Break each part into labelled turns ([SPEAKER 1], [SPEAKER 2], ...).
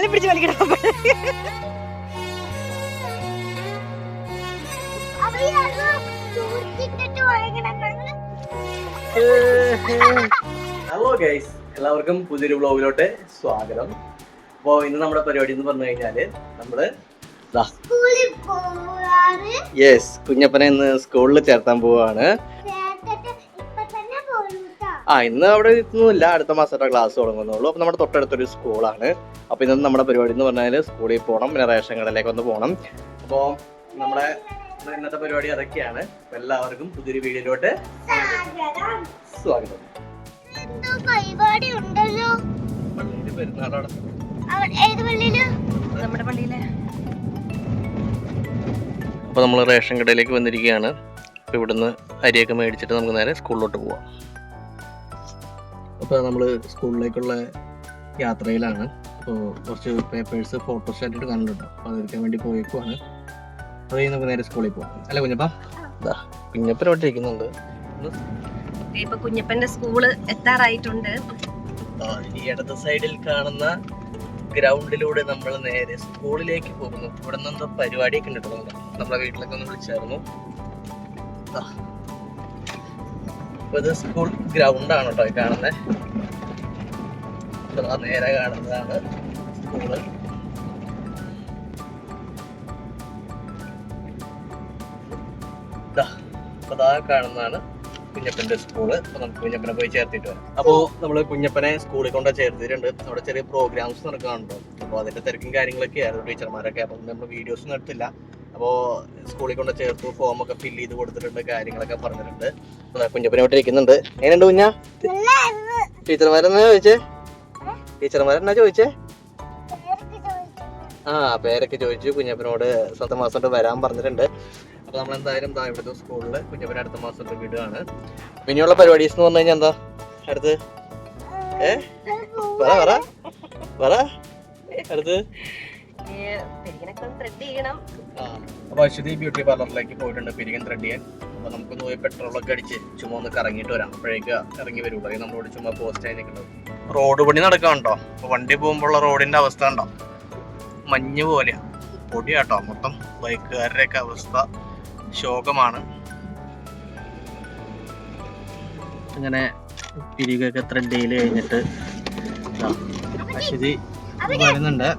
[SPEAKER 1] കാലി പിടിച്ച് വലിക്കണം
[SPEAKER 2] hello guys എല്ലാവർക്കും പുതിയൊരു വ്ലോഗിലോട്ട് സ്വാഗതം. അപ്പോൾ ഇന്ന് നമ്മുടെ പരിപാടി എന്ന് പറഞ്ഞു കഴിഞ്ഞാൽ നമ്മൾ യെസ് കുഞ്ഞപ്പനെ ഇന്ന് സ്കൂളിൽ ചേർത്താൻ പോവാണ്. ആ ഇന്ന് അവിടെ എത്തുന്നില്ല അടുത്ത മാസത്തെ ക്ലാസ് തുടങ്ങുന്നുള്ളൂ. അപ്പൊ നമ്മുടെ തൊട്ടടുത്തൊരു സ്കൂളാണ് അപ്പോൾ ഇന്ന് നമ്മുടെ പരിപാടി എന്ന് പറഞ്ഞാൽ സ്കൂളിൽ പോകണം പിന്നെ റേഷൻ കടയിലേക്ക് ഒന്ന് പോകണം അപ്പോൾ നമ്മുടെ ഇന്നത്തെ പരിപാടി അതൊക്കെയാണ്. എല്ലാവർക്കും പുതിയൊരു വീഡിയോയിലോട്ട് സ്വാഗതം.
[SPEAKER 3] പരിപാടി ഉണ്ടല്ലോ.
[SPEAKER 2] പള്ളിയിൽ പെരുന്നാളാണ്.
[SPEAKER 3] അവ- ഏത് പള്ളിയിൽ?
[SPEAKER 1] നമ്മുടെ പള്ളിയിലെ.
[SPEAKER 2] അപ്പോൾ നമ്മൾ റേഷൻ കടയിലേക്ക് വന്നിരിക്കുകയാണ്. അപ്പോൾ ഇവിടുന്ന് അരിയൊക്കെ മേടിച്ചിട്ട് നമുക്ക് നേരെ സ്കൂളിലോട്ട് പോവാം. അപ്പോൾ നമ്മൾ സ്കൂളിലേക്കുള്ള യാത്രയിലാണ്. അപ്പോൾ കുറച്ച് പേപ്പേഴ്സ് ഫോട്ടോസ്റ്റാറ്റ് കണ്ടിട്ടുണ്ട്. അപ്പോൾ അതെടുക്കാൻ വേണ്ടി പോയേക്കുവാണ്. അത് കഴിഞ്ഞ് നമുക്ക് നേരെ സ്കൂളിൽ പോകാം അല്ല കുഞ്ഞപ്പാ? കുഞ്ഞപ്പൻ അവിടെ ഇരിക്കുന്നുണ്ട്.
[SPEAKER 1] ഇപ്പൊ കുഞ്ഞപ്പന്റെ സ്കൂൾ എത്താറായിട്ടുണ്ട്.
[SPEAKER 2] ഈ ഇടത് സൈഡിൽ കാണുന്ന ഗ്രൗണ്ടിലൂടെ നമ്മൾ നേരെ സ്കൂളിലേക്ക് പോകുന്നു. ഇവിടെ നിന്ന് പരിപാടിയൊക്കെ ഉണ്ട് നമ്മളെ വീട്ടിലൊക്കെ ഒന്ന് വിളിച്ചായിരുന്നു. ഇത് സ്കൂൾ ഗ്രൗണ്ട് ആണ് കേട്ടോ കാണുന്നത് നേരെ കാണുന്നതാണ് സ്കൂൾ. കാണുന്നതാണ് കുഞ്ഞപ്പന്റെ സ്കൂൾ. അപ്പൊ നമുക്ക് കുഞ്ഞപ്പനെ പോയി ചേർത്തിട്ട് വരാം. അപ്പോ നമ്മൾ കുഞ്ഞപ്പനെ സ്കൂളിൽ കൊണ്ട് ചേർത്തിട്ടുണ്ട്. അവിടെ ചെറിയ പ്രോഗ്രാംസ് നടക്കാനുണ്ടോ. അപ്പൊ അതിന്റെ തിരക്കും കാര്യങ്ങളൊക്കെ ആയിരുന്നു ടീച്ചർമാരൊക്കെ. അപ്പൊ നമ്മൾ വീഡിയോസ് ഒന്നും എടുത്തില്ല. അപ്പോ സ്കൂളിൽ കൊണ്ട് ചേർത്തു ഫോം ഒക്കെ ഫില്ല് ചെയ്ത് കൊടുത്തിട്ടുണ്ട് കാര്യങ്ങളൊക്കെ പറഞ്ഞിട്ടുണ്ട്. കുഞ്ഞപ്പനെ ഇവിടെ ഇരിക്കുന്നുണ്ട്. എങ്ങനെയുണ്ട് കുഞ്ഞ? ടീച്ചർമാരെന്നാ ചോദിച്ചേ? ടീച്ചർമാരെന്നാ ചോദിച്ചേ. ആ പേരൊക്കെ ചോദിച്ചു. കുഞ്ഞപ്പനോട് സ്വന്തം മാസം കൊണ്ട് വരാൻ പറഞ്ഞിട്ടുണ്ട്. അപ്പൊ നമ്മൾ എന്തായാലും ദാ ഇവിടുത്തെ സ്കൂളിൽ കുഞ്ഞപ്പന അടുത്ത മാസം കൊണ്ട് വിടുകയാണ് പിന്നെയുള്ള പരിപാടീസ് എന്ന് പറഞ്ഞു കഴിഞ്ഞാൽ എന്താ? അടുത്ത്? ഏ? പറ പറ. പറ. അടുത്ത്? അപ്പൊ അശ്വതി ബ്യൂട്ടി പാർലറിലേക്ക് പോയിട്ടുണ്ട് പിരികൻ ത്രെഡ് ചെയ്യാൻ. അപ്പൊ നമുക്കൊന്ന് പോയി പെട്രോളൊക്കെ അടിച്ച് ചുമ്മാ ഒന്ന് കറങ്ങിയിട്ട് വരാം. അപ്പോഴേക്ക് ഇറങ്ങി വരുള്ളൂ അല്ലെങ്കിൽ നമ്മളോട് ചുമ്മാ പോസ്റ്റ് നിൽക്കുന്നത് റോഡ് പണി നടക്കാണ്ടോ അപ്പൊ വണ്ടി പോകുമ്പോഴുള്ള റോഡിന്റെ അവസ്ഥ ഉണ്ടോ? മഞ്ഞ് പോലെയാ. പൊടിയാട്ടോ. മൊത്തം ബൈക്കുകാരുടെയൊക്കെ അവസ്ഥ ശോകമാണ്. അങ്ങനെ പിരികൊക്കെ ത്രെഡ് ചെയ്ത് കഴിഞ്ഞിട്ട് അശ്വതി വരുന്നുണ്ട്.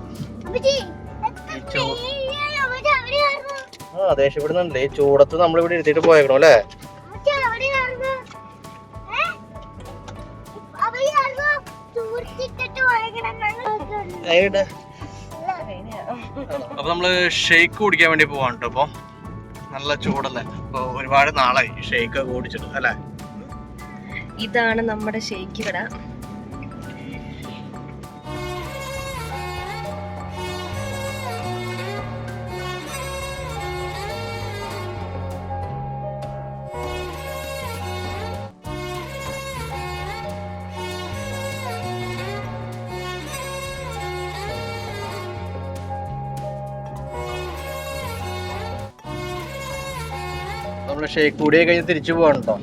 [SPEAKER 2] ആ ദേഷ്യപ്പെടുന്നുണ്ട് ഈ ചൂടത്ത് നമ്മൾ ഇവിടെ എടുത്തിട്ട് പോയേക്കണം അല്ലേ? അപ്പൊ നമ്മൾ ഷെയ്ക്ക് കുടിക്കാൻ വേണ്ടി പോവാണ് കേട്ടോ അപ്പൊ നല്ല ചൂടല്ലേ. അപ്പൊ ഒരുപാട് നാളായി ഷെയ്ക്ക് ഒക്കെ കുടിച്ചിട്ട് അല്ലേ?
[SPEAKER 1] ഇതാണ് നമ്മുടെ ഷെയ്ക്ക് കട
[SPEAKER 2] നമ്മൾ ഷേക്ക് കൂടിയെ കഴിഞ്ഞ് തിരിച്ചു പോവാണ് കേട്ടോ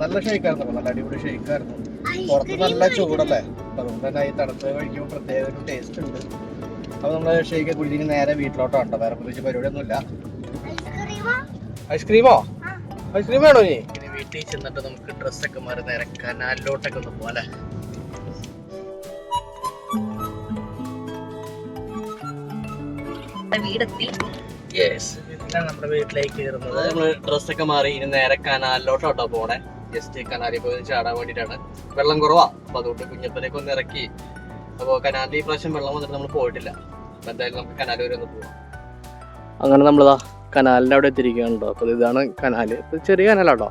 [SPEAKER 2] നല്ല ഷേക്ക് ആയിരുന്നു നല്ല അടിപൊളി ഷേക്ക് ആയിരുന്നു. പുറത്ത് നല്ല ചൂടല്ലേ? അപ്പൊ അതുകൊണ്ട് തന്നെ ഈ തണുത്ത് കഴിക്കുമ്പോൾ പ്രത്യേക ഒരു ടേസ്റ്റ് ഉണ്ട്. അപ്പൊ നമ്മൾ ഷേക്ക് കുടിച്ചിട്ട് നേരെ വീട്ടിലോട്ടാണ് കേട്ടോ വേറെ പ്രത്യേകിച്ച് പരിപാടിയൊന്നുമില്ല.
[SPEAKER 3] ഐസ്ക്രീമാ?
[SPEAKER 2] ഐസ്ക്രീം വേണോ നീ ഇനി വീട്ടിൽ ചെന്നിട്ട് നമുക്ക് ഡ്രസ്സൊക്കെ മാറി നേരെ കനാലിലോട്ടൊക്കെ ഒന്ന് പോലെ
[SPEAKER 1] വീടെത്തി.
[SPEAKER 2] യെസ് നമ്മുടെ വീട്ടിലേക്ക് കയറുന്നത്. നമ്മൾ ഡ്രസ്സൊക്കെ മാറി ഇനി നേരെ കനാലിലോട്ടോട്ടോ പോണേ. ജസ്റ്റ് കനാലിൽ പോയി ചാടാൻ വേണ്ടിട്ടാണ്. വെള്ളം കുറവാ. അപ്പൊ അതുകൊണ്ട് കുഞ്ഞപ്പനൊക്കെ ഒന്ന് ഇറക്കി. അപ്പോൾ കനാലിൽ ഈ പ്രാവശ്യം വെള്ളം വന്നിട്ട് നമ്മൾ പോയിട്ടില്ല. അപ്പൊ എന്തായാലും നമുക്ക് കനാല് വരെ ഒന്ന് പോവാം. അങ്ങനെ നമ്മളിതാ കനാലിന്റെ അവിടെ എത്തിയിരിക്കുകയാണല്ലോ അപ്പോൾ ഇതാണ് കനാല്. ഇത് ചെറിയ കനാലാട്ടോ.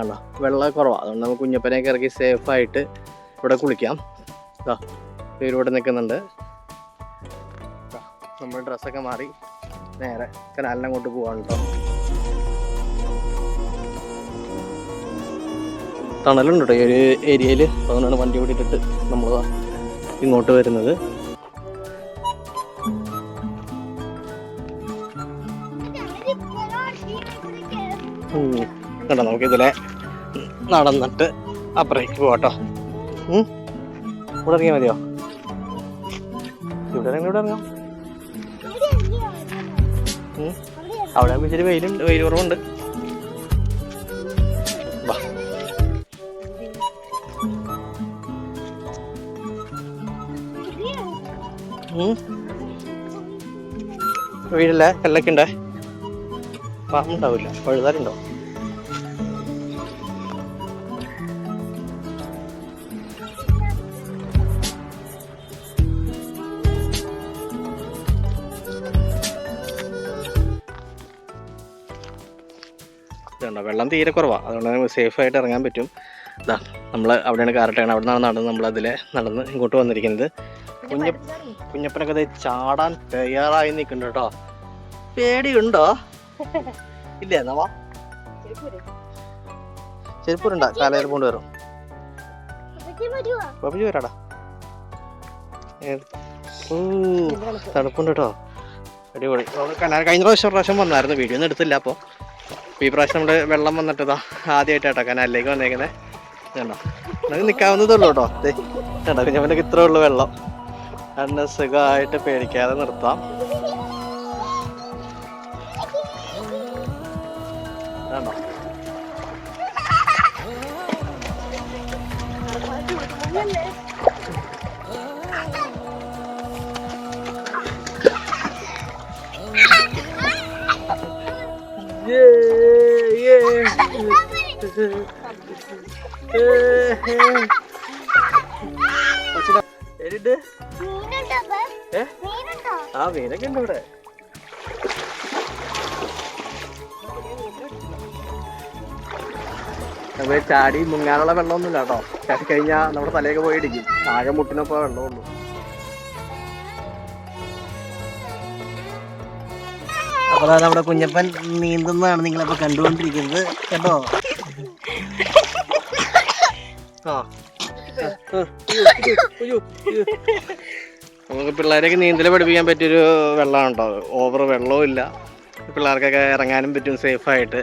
[SPEAKER 2] ആണോ വെള്ളം കുറവാ. അതുകൊണ്ട് നമുക്ക് കുഞ്ഞപ്പനെയൊക്കെ ഇറക്കി സേഫായിട്ട് ഇവിടെ കുളിക്കാം. ഇതാ ഇവരിവിടെ നിൽക്കുന്നുണ്ട് ദാ, നമ്മൾ ഡ്രസ്സൊക്കെ മാറി. നേരെ കനാലിനെ അങ്ങോട്ട് പോവാണ് കേട്ടോ തണലുണ്ട് കേട്ടോ ഈ ഒരു ഏരിയയിൽ അതുകൊണ്ടാണ് വണ്ടി ഓടിയിട്ടിട്ട് നമ്മൾ ഇങ്ങോട്ട് വരുന്നത്.
[SPEAKER 3] കേട്ടോ നമുക്ക്
[SPEAKER 2] ഇതിലെ. കണ്ടോ നടന്നിട്ട് അപ്പുറേക്ക് പോവാട്ടോ. ഇവിടെ ഇറങ്ങിയാൽ മതിയോ? ഇവിടെ ഇറങ്ങി ഇവിടെ ഇറങ്ങാം.
[SPEAKER 3] അവിടെ
[SPEAKER 2] ഇച്ചിരി വെയിലുണ്ട് വെയിൽ കുറവുണ്ട്. വീടില്ല കല്ലൊക്കെ ഉണ്ടേ? പാമ്പുണ്ടാവില്ല പഴുതാറുണ്ടോ വെള്ളം തീരെ കുറവാണ് അതുകൊണ്ട് സേഫ് ആയിട്ട് ഇറങ്ങാൻ പറ്റും. ഇതാ നമ്മൾ അവിടെയാണ് കാരട്ടയാണ്. അവിടെ നിന്നാണ് നടന്ന് നമ്മൾ അതിലെ നടന്ന് ഇങ്ങോട്ട് വന്നിരിക്കുന്നത്. കുഞ്ഞ കുഞ്ഞപ്പനൊക്കെ അത് ചാടാൻ തയ്യാറായി നിൽക്കുന്നുണ്ട് കേട്ടോ പേടിയുണ്ടോ? ഇല്ല എന്നാ വാ. ചെരുപ്പൂരുണ്ടോ കാലയിൽ കൊണ്ടുവരും
[SPEAKER 3] വരും.
[SPEAKER 2] ബബിജി വരാടാ. ഓ തണുപ്പുണ്ട് കേട്ടോ അടിപൊളി. കഴിഞ്ഞ പ്രാവശ്യം പ്രാവശ്യം വന്നായിരുന്നു. വീഡിയോ ഒന്നും എടുത്തില്ല അപ്പോൾ ഈ പ്രാവശ്യം നമ്മൾ വെള്ളം വന്നിട്ടതാ ആദ്യമായിട്ടാട്ടോ കനാലിലേക്ക് വന്നേക്കുന്നേ. കേട്ടോ നമുക്ക് നിൽക്കാവുന്നതേ ഉള്ളൂ കേട്ടോ. ദേ, കണ്ടോ? കുഞ്ഞമ്മനൊക്കെ ഇത്രേ ഉള്ളൂ വെള്ളം. അന്ന് സുഖമായിട്ട് പേടിക്കാതെ നിർത്താം. കണ്ടോ?
[SPEAKER 3] മീനുണ്ടോ
[SPEAKER 2] ആ മീനൊക്കെ ഉണ്ട് ഇവിടെ. നമ്മൾ ചാടി മുങ്ങാനുള്ള വെള്ളമൊന്നുമില്ല കേട്ടോ. ചാടി കഴിഞ്ഞാ നമ്മുടെ തലയൊക്കെ പോയി ഇടിക്കും. ആകെ മുട്ടിനൊപ്പം വെള്ളമുള്ളൂ അപ്പൊ നമ്മുടെ കുഞ്ഞപ്പൻ നീന്തുന്നതാണ് നിങ്ങളപ്പോ കണ്ടുകൊണ്ടിരിക്കുന്നത്. കേട്ടോ? നമുക്ക് പിള്ളേരെയൊക്കെ നീന്തൽ പഠിപ്പിക്കാൻ പറ്റിയൊരു വെള്ളമാണ് കേട്ടോ ഓവർ വെള്ളവും ഇല്ല. പിള്ളേർക്കൊക്കെ ഇറങ്ങാനും പറ്റും സേഫായിട്ട്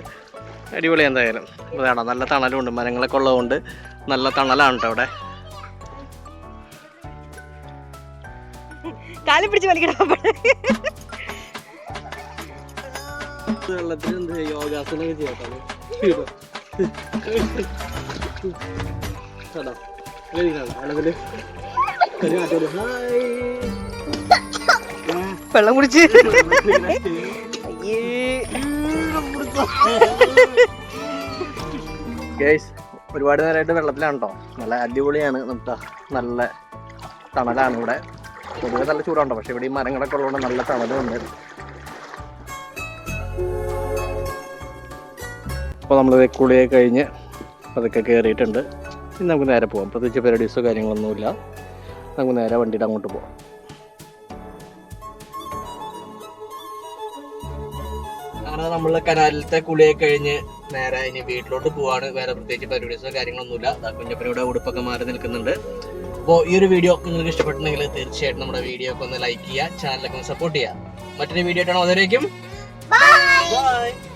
[SPEAKER 2] അടിപൊളി എന്തായാലും. അതാണ് നല്ല തണലുണ്ട് മരങ്ങളൊക്കെ ഉള്ളതുകൊണ്ട് നല്ല തണലാണ് കേട്ടോ അവിടെ
[SPEAKER 1] കാലി പിടിച്ച് വലിക്കണം
[SPEAKER 2] വെള്ളത്തിൽ എന്ത് യോഗാസനൊക്കെ ചെയ്യാട്ടോ ഹായ്
[SPEAKER 1] വെള്ളം കുടിച്ച്.
[SPEAKER 2] ഒരുപാട് നേരമായിട്ട് വെള്ളത്തിലാണ് നല്ല അടിപൊളിയാണ്. നമുക്ക് നല്ല തണലാണ് ഇവിടെ. പൊതുവെ നല്ല ചൂടാണ്ടോ പക്ഷെ ഇവിടെ ഈ മരങ്ങളൊക്കെ ഉള്ളതുകൊണ്ട് നല്ല തണലുണ്ട്. അപ്പോൾ നമ്മൾ കുളിയൊക്കെ കഴിഞ്ഞ് അതൊക്കെ കയറിയിട്ടുണ്ട് ഇനി നമുക്ക് നേരെ പോകാം പ്രത്യേകിച്ച് പരിപാടീസോ കാര്യങ്ങളൊന്നുമില്ല. നമുക്ക് നേരെ വണ്ടിയുടെ അങ്ങോട്ട് പോകാം അങ്ങനെ നമ്മൾ കനാലിലത്തെ കുളിയൊക്കെ കഴിഞ്ഞ് നേരെ ഇനി വീട്ടിലോട്ട് പോവാണ്. വേറെ പ്രത്യേകിച്ച് പരിപാടീസോ കാര്യങ്ങളൊന്നുമില്ല. കുഞ്ഞപ്പനയുടെ ഉടുപ്പൊക്കെ മാറി നിൽക്കുന്നുണ്ട്. അപ്പോൾ ഈ ഒരു വീഡിയോ നിങ്ങൾക്ക് ഇഷ്ടപ്പെട്ടുണ്ടെങ്കിൽ തീർച്ചയായിട്ടും നമ്മുടെ വീഡിയോ ഒക്കെ ഒന്ന് ലൈക്ക് ചെയ്യുക ചാനലൊക്കെ ഒന്ന് സപ്പോർട്ട് ചെയ്യുക. മറ്റൊരു വീഡിയോ ആയിട്ടാണ് അതിലേക്കും ബൈ